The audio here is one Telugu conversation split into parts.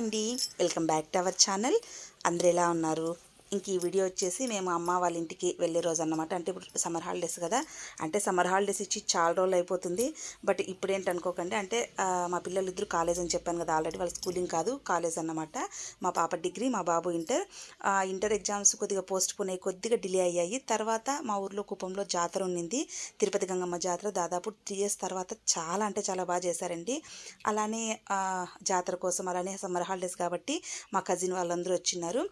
అండి. Welcome back to our channel. అందరు ఎలా ఉన్నారు? ఇంక ఈ వీడియో వచ్చేసి మేము అమ్మ వాళ్ళ ఇంటికి వెళ్ళే రోజు అన్నమాట. అంటే ఇప్పుడు సమ్మర్ హాలిడేస్ కదా అంటే సమ్మర్ హాలిడేస్ ఇచ్చి చాలా రోజులు అయిపోతుంది. బట్ ఇప్పుడు అంటే మా పిల్లలు ఇద్దరు కాలేజ్ అని చెప్పాను కదా ఆల్రెడీ వాళ్ళ స్కూలింగ్ కాదు కాలేజ్ అన్నమాట. మా పాప డిగ్రీ మా బాబు ఇంటర్. ఇంటర్ ఎగ్జామ్స్ కొద్దిగా పోస్ట్ పోన్ అయ్యి కొద్దిగా డిలే అయ్యాయి. తర్వాత మా ఊర్లో కుప్పంలో జాతర ఉన్నింది. తిరుపతి గంగమ్మ జాతర దాదాపు త్రీ ఇయర్స్ తర్వాత చాలా అంటే చాలా బాగా చేశారండి. అలానే జాతర కోసం అలానే సమ్మర్ హాలిడేస్ కాబట్టి మా కజిన్ వాళ్ళందరూ వచ్చిన్నారు.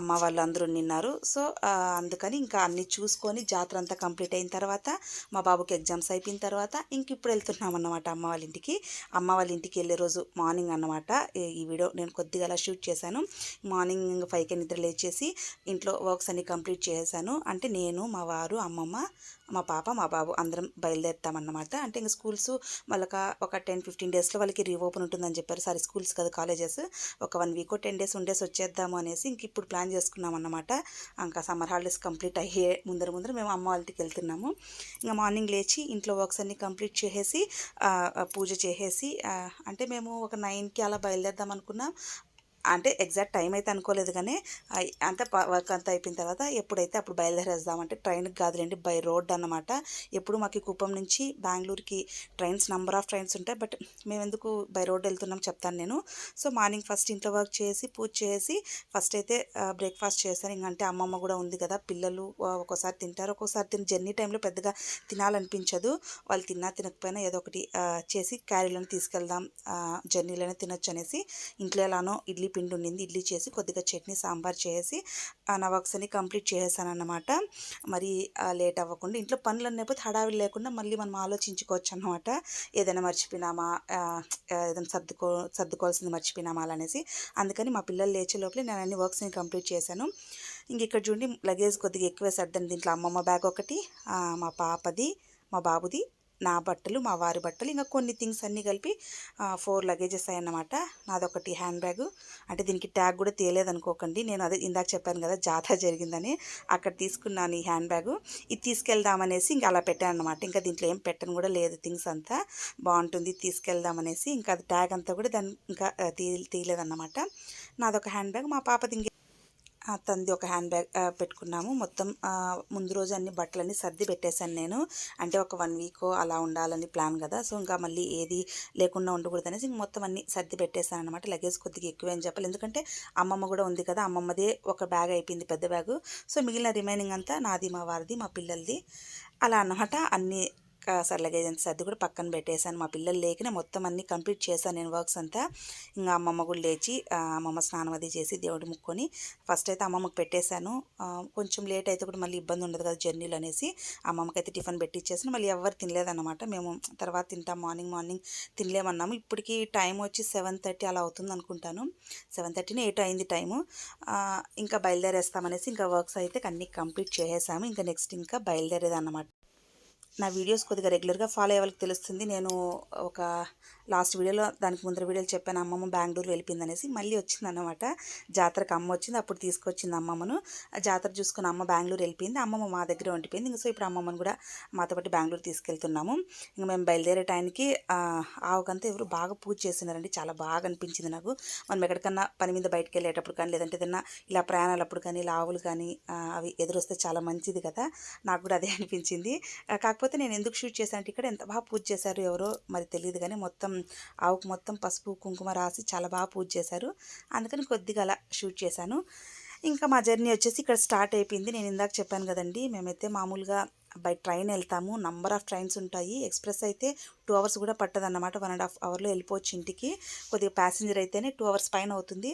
అమ్మ వాళ్ళందరూ నిన్నారు. సో అందుకని ఇంకా అన్ని చూసుకొని జాతర అంతా కంప్లీట్ అయిన తర్వాత మా బాబుకి ఎగ్జామ్స్ అయిపోయిన తర్వాత ఇంక ఇప్పుడు వెళ్తున్నాం అన్నమాట అమ్మ వాళ్ళ ఇంటికి. అమ్మ వాళ్ళ ఇంటికి వెళ్ళే రోజు మార్నింగ్ అన్నమాట. ఈ- ఈ వీడియో నేను కొద్దిగా అలా షూట్ చేశాను. మార్నింగ్ ఫైవ్కి నిద్ర లేచేసి ఇంట్లో వర్క్స్ అన్ని కంప్లీట్ చేశాను అంటే నేను మా వారు అమ్మమ్మ మా పాప మా బాబు అందరం బయలుదేరుతామన్నమాట. అంటే ఇంకా స్కూల్స్ వాళ్ళకి ఒక టెన్ ఫిఫ్టీన్ డేస్లో వాళ్ళకి రీఓపెన్ ఉంటుందని చెప్పారు. సారీ స్కూల్స్ కదా కాలేజెస్. ఒక వన్ వీక్ టెన్ డేస్ ఉండేసి వచ్చేద్దాము అనేసి ఇంక ఇప్పుడు ప్లాన్ చేసుకున్నాం అన్నమాట ఇంకా సమ్మర్ హాలిడేస్ కంప్లీట్ అయ్యే ముందర ముందర మేము అమ్మ వాళ్ళకి వెళ్తున్నాము. ఇంకా మార్నింగ్ లేచి ఇంట్లో వర్క్స్ అన్ని కంప్లీట్ చేసేసి పూజ చేసేసి అంటే మేము ఒక నైన్కి అలా బయలుదేరుదాం అనుకున్నాం. అంటే ఎగ్జాక్ట్ టైం అయితే అనుకోలేదు కానీ అంతా ప- వర్క్ అంతా అయిపోయిన తర్వాత ఎప్పుడైతే అప్పుడు బయలుదేరేద్దామంటే ట్రైన్కి కాదులేండి బై రోడ్ అన్నమాట. ఎప్పుడు మాకు ఈ కుప్పం నుంచి బెంగళూరుకి ట్రైన్స్ నెంబర్ ఆఫ్ ట్రైన్స్ ఉంటాయి బట్ మేము ఎందుకు బై రోడ్ వెళ్తున్నాం చెప్తాను నేను. సో మార్నింగ్ ఫస్ట్ ఇంట్లో వర్క్ చేసి పూజ చేసి ఫస్ట్ అయితే బ్రేక్ఫాస్ట్ చేశాను. ఇంకంటే అమ్మమ్మ కూడా ఉంది కదా పిల్లలు ఒక్కోసారి తింటారు ఒక్కోసారి తిని జర్నీ టైంలో పెద్దగా తినాలనిపించదు. వాళ్ళు తిన్నా తినకపోయినా ఏదో ఒకటి చేసి క్యారీలను తీసుకెళ్దాం జర్నీలోనే తినొచ్చు అనేసి ఇంట్లో ఎలానో ఇడ్లీ పిండి ఉండింది ఇడ్లీ చేసి కొద్దిగా చట్నీ సాంబార్ చేసి ఆ, నా కంప్లీట్ చేసేసాను అన్నమాట మరి లేట్ అవ్వకుండా ఇంట్లో పనులు అన్నప్పుడు హడావిడి లేకుండా మళ్ళీ మనం ఆలోచించుకోవచ్చు అన్నమాట ఏదైనా మర్చిపోయినామా ఏదైనా సర్దుకో సర్దుకోవాల్సింది మర్చిపోయినామా అనేసి. అందుకని మా పిల్లలు లేచే లోపలే నేను అన్ని వర్క్స్ని కంప్లీట్ చేశాను. ఇంక ఇక్కడ చూడండి లగేజ్ కొద్దిగా ఎక్కువ సర్దండి దీంట్లో అమ్మమ్మ బ్యాగ్ ఒకటి మా పాపది మా బాబుది. నా బట్టలు మా వారి బట్టలు ఇంకా కొన్ని థింగ్స్ అన్నీ కలిపి ఫోర్ లగేజెస్ అయ్యన్నమాట నాదొకటి హ్యాండ్ బ్యాగ్. అంటే దీనికి ట్యాగ్ కూడా తేలేదనుకోకండి. నేను అదే ఇందాక చెప్పాను కదా జాతర జరిగిందని. అక్కడ తీసుకున్నాను ఈ హ్యాండ్ బ్యాగ్. ఇది తీసుకెళ్దామనేసి ఇంకా అలా పెట్టాను అనమాట ఇంకా దీంట్లో ఏం పెట్టను కూడా లేదు థింగ్స్ అంతా. బాగుంటుంది తీసుకెళ్దామనేసి. ఇంకా అది ట్యాగ్ అంతా కూడా దాన్ని ఇంకా తీ తీయలేదన్నమాట. నాదొక హ్యాండ్ బ్యాగ్. మా పాపది ఇంకే తనది ఒక హ్యాండ్ బ్యాగ్ పెట్టుకున్నాము. మొత్తం ముందు రోజు అన్ని బట్టలన్నీ సర్ది పెట్టేశాను నేను. అంటే ఒక వన్ వీక్ అలా ఉండాలని ప్లాన్ కదా. సో ఇంకా మళ్ళీ ఏది లేకుండా ఉండకూడదు అనేసి ఇంక మొత్తం అన్ని సర్ది పెట్టేశాను అనమాట లగేజ్ కొద్దిగా ఎక్కువే అని చెప్పాలి. ఎందుకంటే అమ్మమ్మ కూడా ఉంది కదా. అమ్మమ్మదే ఒక బ్యాగ్ అయిపోయింది పెద్ద బ్యాగు. సో మిగిలిన రిమైనింగ్ అంతా నాది మా వారిది మా పిల్లలది. అలా అన్నమాట. అన్ని సర్ లగేజ్ అంతా సర్ది కూడా పక్కన పెట్టేశాను. మా పిల్లలు లేకనే మొత్తం అన్ని కంప్లీట్ చేశాను నేను వర్క్స్ అంతా. ఇంకా అమ్మమ్మ కూడా లేచి అమ్మమ్మ స్నానం అది చేసి దేవుడు ముక్కొని ఫస్ట్ అయితే అమ్మమ్మకి పెట్టేశాను. కొంచెం లేట్ అయితే కూడా మళ్ళీ ఇబ్బంది ఉండదు కదా జర్నీలు అనేసి. అమ్మమ్మకి అయితే టిఫిన్ పెట్టించేసాను మళ్ళీ ఎవరు తినలేదన్నమాట. మేము తర్వాత తింటాం మార్నింగ్ మార్నింగ్ తినలేమన్నాము. ఇప్పటికి టైం వచ్చి సెవెన్ థర్టీ అలా అవుతుంది అనుకుంటాను. సెవెన్ థర్టీని ఎయిట్ అయింది టైము. ఇంకా బయలుదేరేస్తామనేసి ఇంకా వర్క్స్ అయితే అన్నీ కంప్లీట్ చేసేసాము. ఇంకా నెక్స్ట్ ఇంకా బయలుదేరేది అన్నమాట నా వీడియోస్ కొద్దిగా రెగ్యులర్గా ఫాలో అయ్యే వాళ్ళకి తెలుస్తుంది. నేను ఒక లాస్ట్ వీడియోలో దానికి ముందర వీడియోలు చెప్పాను అమ్మమ్మ బెంగళూరు వెళ్ళిపోయింది అనేసి మళ్ళీ వచ్చిందనమాట జాతరకు అమ్మ వచ్చింది అప్పుడు తీసుకొచ్చింది అమ్మమ్మను. జాతర చూసుకుని అమ్మ బెంగళూరు వెళ్ళిపోయింది అమ్మమ్మ మా దగ్గర ఉండిపోయింది. ఇంకా సో ఇప్పుడు అమ్మమ్మను కూడా మాతో పాటు బెంగళూరు తీసుకెళ్తున్నాము. ఇంకా మేము బయలుదేరే టైంకి ఆవుకంతా ఎవరు బాగా పూజ చేస్తున్నారండి. చాలా బాగా అనిపించింది నాకు. మనం ఎక్కడికన్నా పని మీద బయటకు వెళ్ళేటప్పుడు కానీ లేదంటే ఏదన్నా ఇలా ప్రయాణాలప్పుడు కానీ ఇలా ఆవులు కానీ అవి ఎదురొస్తే చాలా మంచిది కదా. నాకు కూడా అదే అనిపించింది. కాకపోతే నేను ఎందుకు షూట్ చేశాను అంటే ఇక్కడ ఎంత బాగా పూజ చేశారు ఎవరో మరి తెలియదు కానీ మొత్తం ఆవుకు మొత్తం పసుపు కుంకుమ రాసి చాలా బాగా పూజ చేశారు. అందుకని కొద్దిగా అలా షూట్ చేశాను. ఇంకా మా జర్నీ వచ్చేసి ఇక్కడ స్టార్ట్ అయిపోయింది. నేను ఇందాక చెప్పాను కదండి మేమైతే మామూలుగా బై ట్రైన్ వెళ్తాము. నంబర్ ఆఫ్ ట్రైన్స్ ఉంటాయి. ఎక్స్ప్రెస్ అయితే టూ అవర్స్ కూడా పట్టదన్నమాట. వన్ అండ్ హాఫ్ అవర్లో వెళ్ళిపోవచ్చు ఇంటికి. కొద్దిగా ప్యాసింజర్ అయితేనే టూ అవర్స్ పైన అవుతుంది.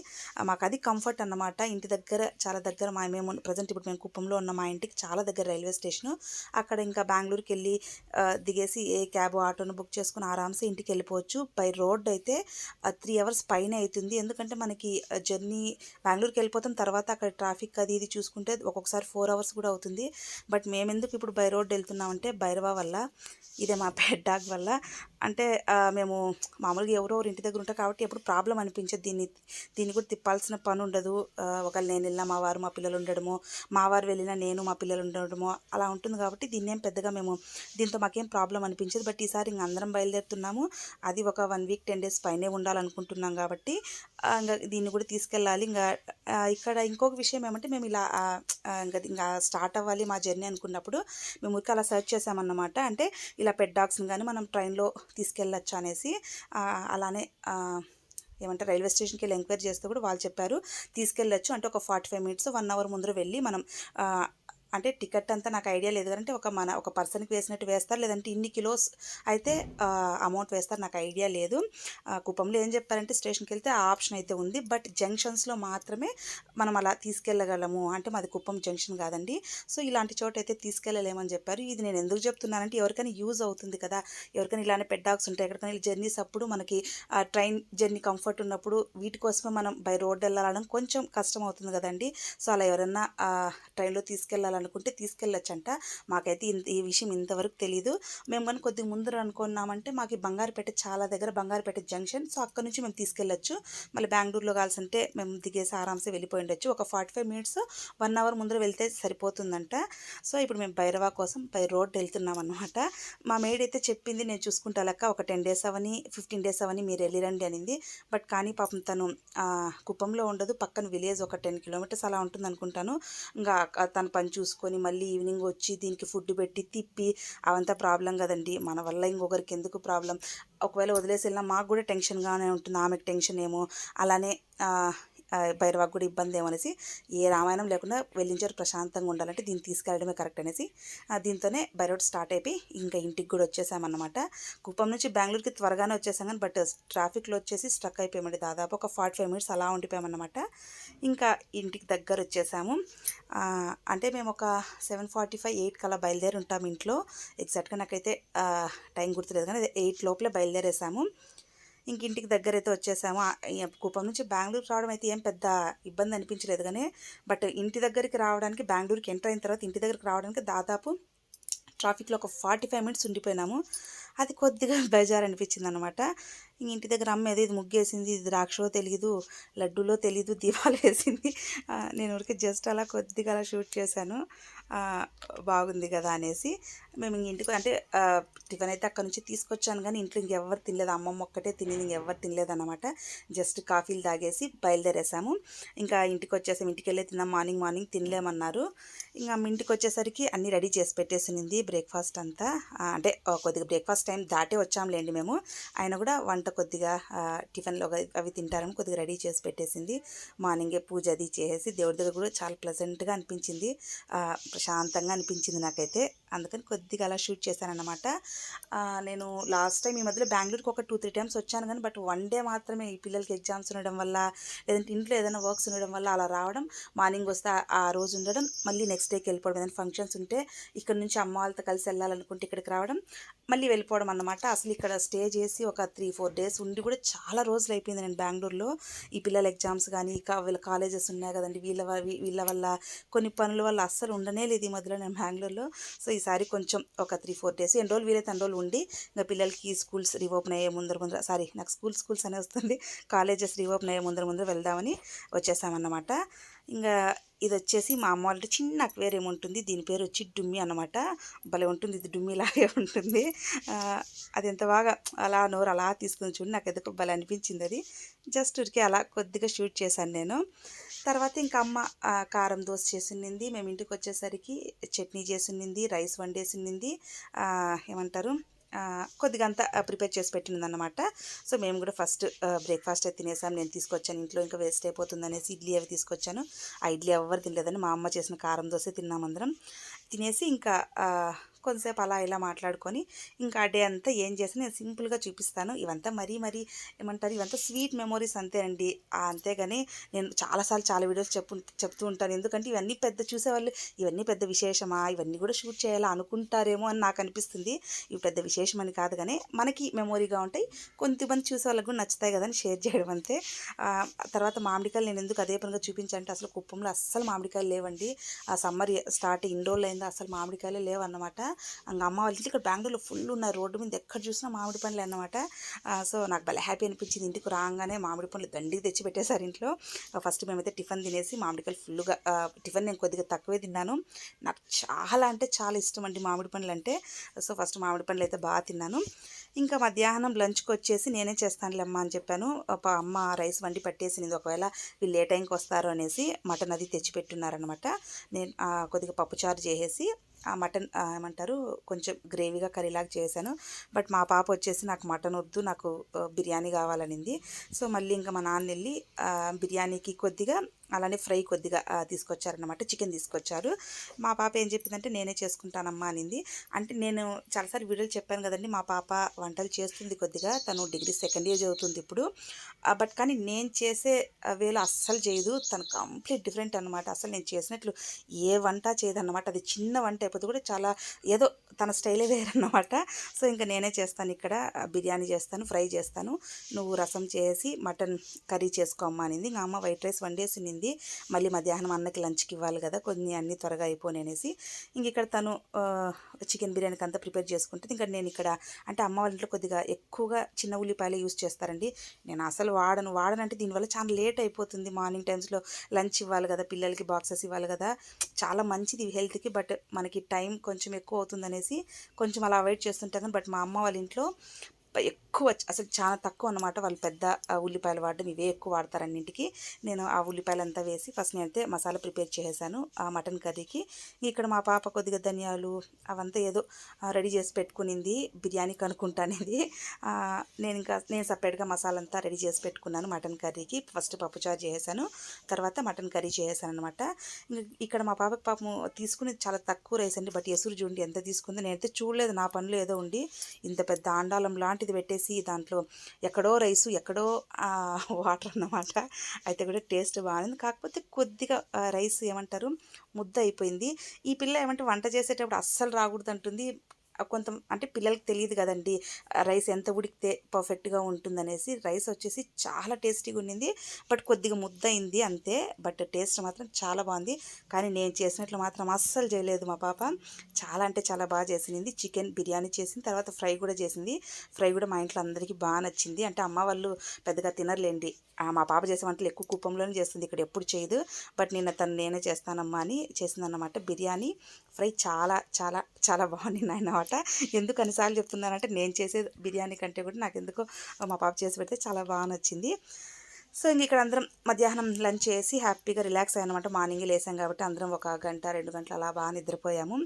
మాకు అది కంఫర్ట్ అన్నమాట. ఇంటి దగ్గర చాలా దగ్గర మా మేము ప్రజెంట్ ఇప్పుడు మేము కుప్పంలో ఉన్న మా ఇంటికి చాలా దగ్గర రైల్వే స్టేషను. అక్కడ ఇంకా బెంగళూరుకి వెళ్ళి దిగేసి ఏ క్యాబ్ ఆటోను బుక్ చేసుకుని ఆరామ్సే ఇంటికి వెళ్ళిపోవచ్చు. బై రోడ్ అయితే త్రీ అవర్స్ పైన అవుతుంది. ఎందుకంటే మనకి జర్నీ బెంగళూరుకి వెళ్ళిపోతాం. తర్వాత అక్కడ ట్రాఫిక్ అది ఇది చూసుకుంటే ఒక్కొక్కసారి ఫోర్ అవర్స్ కూడా అవుతుంది. బట్ మేమెందుకు ఇప్పుడు బై రోడ్డు వెళ్తున్నామంటే భైరవ వల్ల ఇదే మా పెట్ డాగ్ వల్ల. అంటే మేము మామూలుగా ఎవరో ఒకరు ఇంటి దగ్గర ఉంటాం కాబట్టి ఎప్పుడు ప్రాబ్లం అనిపించదు. దీన్ని దీన్ని కూడా తిప్పాల్సిన పని ఉండదు ఒకవేళ నేను వెళ్ళినా మా వారు మా పిల్లలు ఉండడము మా వారు వెళ్ళినా నేను మా పిల్లలు ఉండడము అలా ఉంటుంది కాబట్టి దీన్ని ఏం పెద్దగా మేము దీంతో మాకేం ప్రాబ్లం అనిపించదు. బట్ ఈసారి ఇంక అందరం బయలుదేరుతున్నాము. అది ఒక వన్ వీక్ టెన్ డేస్ పైనే ఉండాలనుకుంటున్నాం కాబట్టి ఇంకా దీన్ని కూడా తీసుకెళ్ళాలి. ఇంకా ఇక్కడ ఇంకొక విషయం ఏమంటే మేము ఇలా ఇంకా ఇంకా స్టార్ట్ అవ్వాలి మా జర్నీ అనుకున్నప్పుడు. మేము ఊరికి అలా సర్చ్ చేసామన్నమాట. అంటే ఇలా పెట్ డాగ్స్ని కానీ మనం ట్రైన్లో తీసుకెళ్ళచ్చు అనేసి అలానే ఏమంటే రైల్వే స్టేషన్కి వెళ్ళి ఎంక్వైరీ చేస్తే కూడా వాళ్ళు చెప్పారు. తీసుకెళ్ళచ్చు. అంటే ఒక forty five minutes one hour ముందర వెళ్ళి మనం అంటే టికెట్ అంతా నాకు ఐడియా లేదు. అంటే ఒక మన ఒక పర్సన్కి వేసినట్టు వేస్తారు. లేదంటే ఇన్ని కిలోస్ అయితే అమౌంట్ వేస్తారు. నాకు ఐడియా లేదు. ఆ, కుప్పంలో ఏం చెప్పారంటే స్టేషన్కి వెళ్తే ఆ ఆప్షన్ అయితే ఉంది. బట్ జంక్షన్స్లో మాత్రమే మనం అలా తీసుకెళ్ళగలము. అంటే మాది కుప్పం జంక్షన్ కాదండి. సో ఇలాంటి చోట అయితే తీసుకెళ్ళలేమని చెప్పారు. ఇది నేను ఎందుకు చెప్తున్నానంటే ఎవరికైనా యూజ్ అవుతుంది కదా. ఎవరికైనా ఇలానే పెడ్డాక్స్ ఉంటాయి. ఎక్కడికైనా జర్నీస్ అప్పుడు మనకి ట్రైన్ జర్నీ కంఫర్ట్ ఉన్నప్పుడు వీటి కోసమే మనం బై రోడ్ వెళ్ళాలడం కొంచెం కష్టం అవుతుంది కదండి. సో అలా ఎవరన్నా ట్రైన్లో తీసుకెళ్ళాలని అనుకుంటే తీసుకెళ్ళొచ్చంట. మాకైతే ఇంత ఈ విషయం ఇంతవరకు తెలియదు మేము కానీ కొద్దిగా ముందర అనుకున్నామంటే మాకు ఈ బంగారుపేట చాలా దగ్గర బంగారుపేట జంక్షన్. సో అక్కడ నుంచి మేము తీసుకెళ్ళొచ్చు. మళ్ళీ బెంగళూరులో కాల్సంటే మేము దిగేసి ఆరామ్సే వెళ్ళిపోయి ఉండొచ్చు. ఒక forty five minutes one hour ముందర వెళ్తే సరిపోతుందంట. సో ఇప్పుడు మేము భైరవా కోసం బై రోడ్ వెళ్తున్నాం అనమాట మా మేడ్ అయితే చెప్పింది నేను చూసుకుంటా లెక్క. ఒక టెన్ డేస్ అవని ఫిఫ్టీన్ డేస్ అవని మీరు వెళ్ళిరండి అనింది. బట్ కానీ పాపం తను కుప్పంలో ఉండదు. పక్కన విలేజ్ ఒక టెన్ కిలోమీటర్స్ అలా ఉంటుంది అనుకుంటాను ఇంకా తన పని చూసుకొని మళ్ళీ ఈవినింగ్ వచ్చి దీనికి ఫుడ్ పెట్టి తిప్పి అవంతా ప్రాబ్లం కదండి. మన వల్ల ఇంకొకరికి ఎందుకు ప్రాబ్లం? ఒకవేళ వదిలేసి వెళ్ళినా మాకు కూడా టెన్షన్గానే ఉంటుంది. ఆమెకు టెన్షన్ ఏమో. అలానే భైరవాకు కూడా ఇబ్బంది ఏమనేసి ఏ రామాయణం లేకుండా వెళ్ళించారు ప్రశాంతంగా ఉండాలంటే దీన్ని తీసుకెళ్ళడమే కరెక్ట్ అనేసి దీంతోనే భైరవుడు స్టార్ట్ అయిపోయి ఇంకా ఇంటికి కూడా వచ్చేసామన్నమాట. కుప్పం నుంచి బెంగళూరుకి త్వరగానే వచ్చేసాం కానీ బట్ ట్రాఫిక్లో వచ్చేసి స్ట్రక్ అయిపోయామండి దాదాపు ఒక ఫార్టీ ఫైవ్ మినిట్స్ అలా ఉండిపోయామన్నమాట. ఇంకా ఇంటికి దగ్గర వచ్చేసాము. అంటే మేము ఒక సెవెన్ ఫార్టీ ఫైవ్ ఎయిట్కి అలా బయలుదేరి ఉంటాం ఇంట్లో. ఎగ్జాక్ట్గా నాకైతే టైం గుర్తులేదు కానీ ఎయిట్ లోపలే బయలుదేరేసాము. ఇంక ఇంటికి దగ్గర అయితే వచ్చేసాము కూపం కుప్పం నుంచి బెంగళూరు రావడం అయితే ఏం పెద్ద ఇబ్బంది అనిపించలేదు కానీ బట్ ఇంటి దగ్గరికి రావడానికి బెంగళూరుకి ఎంటర్ అయిన తర్వాత ఇంటి దగ్గరికి రావడానికి దాదాపు ట్రాఫిక్లో ఒక ఫార్టీ ఫైవ్ మినిట్స్ ఉండిపోయినాము. అది కొద్దిగా బేజారు అనిపించింది అనమాట ఇంటి దగ్గర అమ్మ ఏదో ఇది ముగ్గేసింది ఇది ద్రాక్షో తెలీదు లడ్డూలో తెలీదు దీపాలు వేసింది. నేను ఊరికి జస్ట్ అలా కొద్దిగా అలా షూట్ చేశాను. బాగుంది కదా అనేసి మేము ఇంటికి అంటే టిఫిన్ అయితే అక్కడ నుంచి తీసుకొచ్చాను కానీ ఇంట్లో ఇంకెవ్వరు తినలేదు. అమ్మమ్మ ఒక్కటే తినేది ఇంకెవరు తినలేదు అనమాట జస్ట్ కాఫీలు తాగేసి బయలుదేరేసాము. ఇంకా ఇంటికి వచ్చేసాము. ఇంటికి వెళ్ళి తిన్నాం. మార్నింగ్ మార్నింగ్ తినలేమన్నారు. ఇంకా మా ఇంటికి వచ్చేసరికి అన్నీ రెడీ చేసి పెట్టేసింది బ్రేక్ఫాస్ట్ అంతా. అంటే కొద్దిగా బ్రేక్ఫాస్ట్ టైం దాటే వచ్చాంలేండి మేము. ఆయన కూడా వంట కొద్దిగా టిఫిన్లో అవి- తింటారని కొద్దిగా రెడీ చేసి పెట్టేసింది. మార్నింగే పూజ అది చేసేసి దేవుడి దగ్గర కూడా చాలా ప్లెజెంట్గా అనిపించింది. ప్రశాంతంగా అనిపించింది నాకైతే. అందుకని కొద్దిగా అలా షూట్ చేశానన్నమాట. నేను లాస్ట్ టైం ఈ మధ్యలో బెంగళూరుకి ఒక టూ త్రీ టైమ్స్ వచ్చాను కానీ బట్ వన్ డే మాత్రమే ఈ పిల్లలకి ఎగ్జామ్స్ ఉండడం వల్ల లేదంటే ఇంట్లో ఏదైనా వర్క్స్ ఉండడం వల్ల అలా రావడం మార్నింగ్ వస్తే ఆ రోజు ఉండడం మళ్ళీ నెక్స్ట్ డేకి వెళ్ళిపోవడం ఏదైనా ఫంక్షన్స్ ఉంటే ఇక్కడ నుంచి అమ్మ వాళ్ళతో కలిసి వెళ్ళాలనుకుంటే ఇక్కడికి రావడం మళ్ళీ వెళ్ళిపోవడం అన్నమాట. అసలు ఇక్కడ స్టే చేసి ఒక త్రీ ఫోర్ డేస్ ఉండి కూడా చాలా రోజులు అయిపోయింది నేను బెంగళూరులో. ఈ పిల్లల ఎగ్జామ్స్ కానీ ఇంకా వీళ్ళ కాలేజెస్ ఉన్నాయి కదండి. వీళ్ళ వీ- వీళ్ళ వల్ల కొన్ని పనుల వల్ల అస్సలు ఉండనే లేదు ఈ మధ్యలో నేను బెంగళూరులో. సో ఈసారి కొంచెం ఒక త్రీ ఫోర్ డేస్ ఎన్ని రోజులు వీలైతే అన్ని రోజులు ఉండి ఇంకా పిల్లలకి స్కూల్స్ రీఓపెన్ అయ్యే ముందర ముందర సారీ నాకు స్కూల్ స్కూల్స్ అనే వస్తుంది. కాలేజెస్ రీఓపెన్ అయ్యే ముందర ముందర వెళ్దామని వచ్చేసామన్నమాట. ఇంకా ఇది వచ్చేసి మా అమ్మ వాళ్ళ చిన్న అక్వేరియం ఉంటుంది. దీని పేరు వచ్చి డుమ్మి అన్నమాట. భలే ఉంటుంది. ఇది డుమ్మి లాగే ఉంటుంది. అది ఎంత బాగా అలా నోరు అలా తీసుకుని చూడండి నాకు ఎదుగు భలే అనిపించింది అది. జస్ట్ ఉరికి అలా కొద్దిగా షూట్ చేశాను నేను. తర్వాత ఇంకా అమ్మ కారం దోశ చేసింది మేము ఇంటికి వచ్చేసరికి చట్నీ చేసింది రైస్ వండేసింది ఏమంటారు? కొద్దిగా అంతా ప్రిపేర్ చేసి పెట్టిందనమాట సో మేము కూడా ఫస్ట్ బ్రేక్ఫాస్ట్ అయితే తినేసాం. నేను తీసుకొచ్చాను ఇంట్లో ఇంకా వేస్ట్ అయిపోతుంది అనేసి ఇడ్లీ అవి తీసుకొచ్చాను. ఆ ఇడ్లీ ఎవరు తినలేదని మా అమ్మ చేసిన కారం దోశ తిన్నాం అందరం. తినేసి ఇంకా కొద్దిసేపు కొంతసేపు అలా ఇలా మాట్లాడుకొని ఇంకా ఆ డే అంతా ఏం చేసి నేను సింపుల్గా చూపిస్తాను. ఇవంతా మరీ మరీ ఏమంటారు? ఇవంతా స్వీట్ మెమొరీస్ అంతేనండి. అంతేగాని నేను చాలాసార్లు చాలా వీడియోస్ చెప్పు చెప్తూ ఉంటాను. ఎందుకంటే ఇవన్నీ పెద్ద చూసేవాళ్ళు ఇవన్నీ పెద్ద విశేషమా? ఇవన్నీ కూడా షూట్ చేయాలా అనుకుంటారేమో అని నాకు అనిపిస్తుంది. ఇవి పెద్ద విశేషం అని కాదు కానీ మనకి మెమొరీగా ఉంటాయి. కొంతమంది చూసే వాళ్ళకి కూడా నచ్చుతాయి కదా అని షేర్ చేయడం అంతే. తర్వాత మామిడికాయలు నేను ఎందుకు అదే పనిగా చూపించాలంటే అసలు కుప్పంలో అస్సలు మామిడికాయలు లేవండి. ఆ సమ్మర్ స్టార్ట్ ఇన్ని రోజులు అయిందో అసలు మామిడికాయలు లేవన్నమాట. ఇంకా అమ్మ వాళ్ళు ఇక్కడ బెంగళూరులో ఫుల్ ఉన్నాయి. రోడ్డు మీద ఎక్కడ చూసినా మామిడి పండ్లు అనమాట సో నాకు భలే హ్యాపీ అనిపించింది. ఇంటికి రాగానే మామిడి పండ్లు దండికి తెచ్చి పెట్టేశారు ఇంట్లో. ఫస్ట్ మేమైతే టిఫిన్ తినేసి మామిడికాయలు ఫుల్గా టిఫిన్ నేను కొద్దిగా తక్కువే తిన్నాను. నాకు చాలా అంటే చాలా ఇష్టం అండి మామిడి పండ్లు అంటే. సో ఫస్ట్ మామిడి పండ్లు అయితే బాగా తిన్నాను. ఇంకా మధ్యాహ్నం లంచ్కి వచ్చేసి నేనే చేస్తానులే అమ్మ అని చెప్పాను. అమ్మ రైస్ వండి పట్టేసింది. ఒకవేళ వీళ్ళు ఏ టైంకి వస్తారు అనేసి మటన్ అది తెచ్చిపెట్టున్నారనమాట నేను కొద్దిగా పప్పుచారు చేసేసి ఆ మటన్ ఏమంటారు కొంచెం గ్రేవీగా కర్రీలాగా చేశాను. బట్ మా పాప వచ్చేసి నాకు మటన్ వద్దు నాకు బిర్యానీ కావాలనింది. సో మళ్ళీ ఇంకా మా నాన్న వెళ్ళి బిర్యానీకి కొద్దిగా అలానే ఫ్రై కొద్దిగా తీసుకొచ్చారనమాట చికెన్ తీసుకొచ్చారు. మా పాప ఏం చెప్పిందంటే నేనే చేసుకుంటానమ్మా అనింది. అంటే నేను చాలాసార్లు వీడియోలు చెప్పాను కదండి మా పాప వంటలు చేస్తుంది కొద్దిగా తను డిగ్రీ సెకండ్ ఇయర్ చదువుతుంది ఇప్పుడు. బట్ కానీ నేను చేసే వేలు అస్సలు చేయదు. తను కంప్లీట్ డిఫరెంట్ అనమాట అసలు నేను చేసినట్లు ఏ వంట చేయదన్నమాట. అది చిన్న వంట అయిపోతే కూడా చాలా ఏదో తన స్టైలే వేరన్నమాట. సో ఇంకా నేనే చేస్తాను ఇక్కడ. బిర్యానీ చేస్తాను ఫ్రై చేస్తాను. నువ్వు రసం చేసి మటన్ కర్రీ చేసుకో అమ్మ అనింది. ఇంకా అమ్మ వైట్ రైస్ వండేసి నింది మళ్ళీ మధ్యాహ్నం అన్నకి లంచ్కి ఇవ్వాలి కదా కొన్ని అన్నీ త్వరగా అయిపోనేసి అనేసి ఇంక ఇక్కడ తను చికెన్ బిర్యానీకి అంతా ప్రిపేర్ చేసుకుంటుంది. ఇంకా నేను ఇక్కడ అంటే అమ్మ వాళ్ళ ఇంట్లో కొద్దిగా ఎక్కువగా చిన్న ఉల్లిపాయలు యూస్ చేస్తారండి. నేను అసలు వాడను వాడనంటే దీనివల్ల చాలా లేట్ అయిపోతుంది. మార్నింగ్ టైమ్స్లో లంచ్ ఇవ్వాలి కదా పిల్లలకి బాక్సెస్ ఇవ్వాలి కదా చాలా మంచిది హెల్త్కి. బట్ మనకి టైం కొంచెం ఎక్కువ అవుతుందనేసి కొంచెం అలా అవాయిడ్ చేస్తుంటాను బట్ మా అమ్మ వాళ్ళ ఇంట్లో ఎక్కువ అసలు చాలా తక్కువ అన్నమాట. వాళ్ళు పెద్ద ఉల్లిపాయలు వాడడం ఇవే ఎక్కువ వాడతారు అన్నింటికి. నేను ఆ ఉల్లిపాయలు అంతా వేసి ఫస్ట్ నేనైతే మసాలా ప్రిపేర్ చేసేసాను ఆ మటన్ కర్రీకి. ఇక్కడ మా పాప కొద్దిగా ధనియాలు అవంతా ఏదో రెడీ చేసి పెట్టుకునింది. బిర్యానీకి అనుకుంటానేది నేను ఇంకా నేను సపరేట్గా మసాలా అంతా రెడీ చేసి పెట్టుకున్నాను మటన్ కర్రీకి. ఫస్ట్ పప్పుచారు చేసేసాను. తర్వాత మటన్ కర్రీ చేసేసాను అనమాట ఇక్కడ మా పాపకి పాపం తీసుకునేది చాలా తక్కువ రైస్ అండి. బట్ ఎసురు చూడండి ఎంత తీసుకుందో నేనైతే చూడలేదు. నా పనులు ఏదో ఉండి ఇంత పెద్ద ఆండాలం లాంటి అలాంటిది పెట్టేసి దాంట్లో ఎక్కడో రైసు ఎక్కడో వాటర్ అన్నమాట. అయితే కూడా టేస్ట్ బాగుంది. కాకపోతే కొద్దిగా రైస్ ఏమంటారు ముద్ద అయిపోయింది. ఈ పిల్ల ఏమంటే వంట చేసేటప్పుడు అస్సలు రాకూడదు అంటుంది కొంత అంటే పిల్లలకి తెలియదు కదండి. రైస్ ఎంత ఉడికితే పర్ఫెక్ట్గా ఉంటుందనేసి రైస్ వచ్చేసి చాలా టేస్టీగా ఉండింది. బట్ కొద్దిగా ముద్ద అయింది అంతే. బట్ టేస్ట్ మాత్రం చాలా బాగుంది. కానీ నేను చేసినట్లు మాత్రం అస్సలు చేయలేదు మా పాప. చాలా అంటే చాలా బాగా చేసింది. చికెన్ బిర్యానీ చేసింది. తర్వాత ఫ్రై కూడా చేసింది. ఫ్రై కూడా మా ఇంట్లో అందరికీ బాగా నచ్చింది. అంటే అమ్మ వాళ్ళు పెద్దగా తినర్లేండి. మా పాప చేసే వంటలు ఎక్కువ కుప్పంలోనే చేస్తుంది. ఇక్కడ ఎప్పుడు చేయదు. బట్ నేను తను నేనే చేస్తానమ్మా అని చేసిందన్నమాట బిర్యానీ. ఫ్రై చాలా చాలా చాలా బాగుంది అనమాట. ఎందుకు అన్నిసార్లు చెప్తున్నానంటే నేను చేసే బిర్యానీ కంటే కూడా నాకు ఎందుకో మా పాప చేసి పెడితే చాలా బాగా నచ్చింది. సో ఇంక ఇక్కడ అందరం మధ్యాహ్నం లంచ్ చేసి హ్యాపీగా రిలాక్స్ అయ్యానమాట మార్నింగ్ లేసాం కాబట్టి అందరం ఒక గంట రెండు గంటలు అలా బాగా నిద్రపోయాము.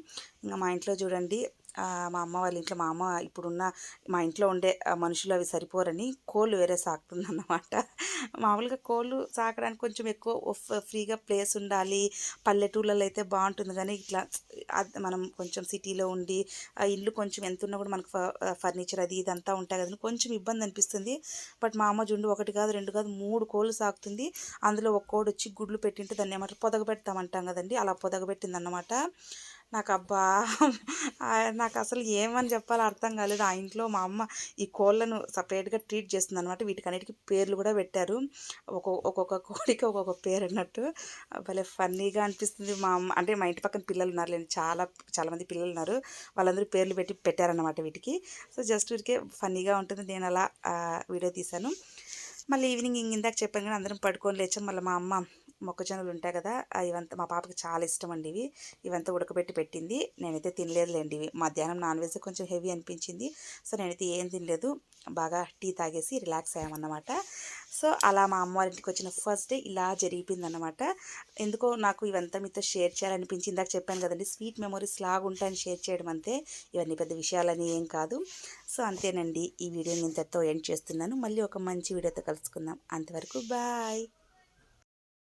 మా ఇంట్లో చూడండి మా అమ్మ వాళ్ళ ఇంట్లో మా అమ్మ ఇప్పుడున్న మా ఇంట్లో ఉండే మనుషులు అవి సరిపోరని కోళ్ళు వేరే సాకుతుందన్నమాట. మామూలుగా కోళ్ళు సాకడానికి కొంచెం ఎక్కువ ఫ్రీగా ప్లేస్ ఉండాలి. పల్లెటూళ్ళలో అయితే బాగుంటుంది కానీ ఇట్లా మనం కొంచెం సిటీలో ఉండి ఆ ఇల్లు కొంచెం ఎంత ఉన్నా కూడా మనకు ఫర్నిచర్ అది ఇదంతా ఉంటాయి కదా కొంచెం ఇబ్బంది అనిపిస్తుంది. బట్ మా అమ్మ జుండు ఒకటి కాదు రెండు కాదు మూడు కోళ్ళు సాకుతుంది. అందులో ఒక కోడి వచ్చి గుడ్లు పెట్టింటే దాన్ని ఏమంటారు పొదగబెడతామంటాం కదండి అలా పొదగబెట్టింది అన్నమాట నాకు అబ్బా నాకు అసలు ఏమని చెప్పాలో అర్థం కాలేదు. ఆ ఇంట్లో మా అమ్మ ఈ కోళ్ళను సపరేట్గా ట్రీట్ చేస్తుంది అనమాట వీటికన్నిటికి పేర్లు కూడా పెట్టారు. ఒక్కొక్క ఒక్కొక్క కోడికి ఒక్కొక్క పేరు అన్నట్టు. భలే ఫన్నీగా అనిపిస్తుంది. మా అమ్మ అంటే మా ఇంటి పక్కన పిల్లలు ఉన్నారు. లేండి చాలా చాలామంది పిల్లలు ఉన్నారు. వాళ్ళందరూ పేర్లు పెట్టి పెట్టారన్నమాట వీటికి. సో జస్ట్ వీటికే ఫన్నీగా ఉంటుంది. నేను అలా వీడియో తీశాను. మళ్ళీ ఈవినింగ్ ఇందాక చెప్పాను కానీ అందరం పడుకొని లేచాం. మళ్ళీ మా అమ్మ మొక్కజొన్నలు ఉంటాయి కదా ఇవంతా మా పాపకి చాలా ఇష్టం అండి ఇవి. ఇవంతా ఉడకబెట్టి పెట్టింది. నేనైతే తినలేదులేండి ఇవి. మధ్యాహ్నం నాన్ వెజ్ కొంచెం హెవీ అనిపించింది. సో నేనైతే ఏం తినలేదు. బాగా టీ తాగేసి రిలాక్స్ అయ్యామన్నమాట. సో అలా మా అమ్మ ఇంటికి వచ్చిన ఫస్ట్ డే ఇలా జరిగిపోయిందన్నమాట. ఎందుకో నాకు ఇవంతా మీతో షేర్ చేయాలనిపించి ఇందాక చెప్పాను కదండి స్వీట్ మెమొరీస్ లాగుంటాయని షేర్ చేయడం అంతే. ఇవన్నీ పెద్ద విషయాలని ఏం కాదు. సో అంతేనండి. ఈ వీడియో నేను ఎండ్ చేస్తున్నాను. మళ్ళీ ఒక మంచి వీడియోతో కలుసుకుందాం. అంతవరకు బాయ్.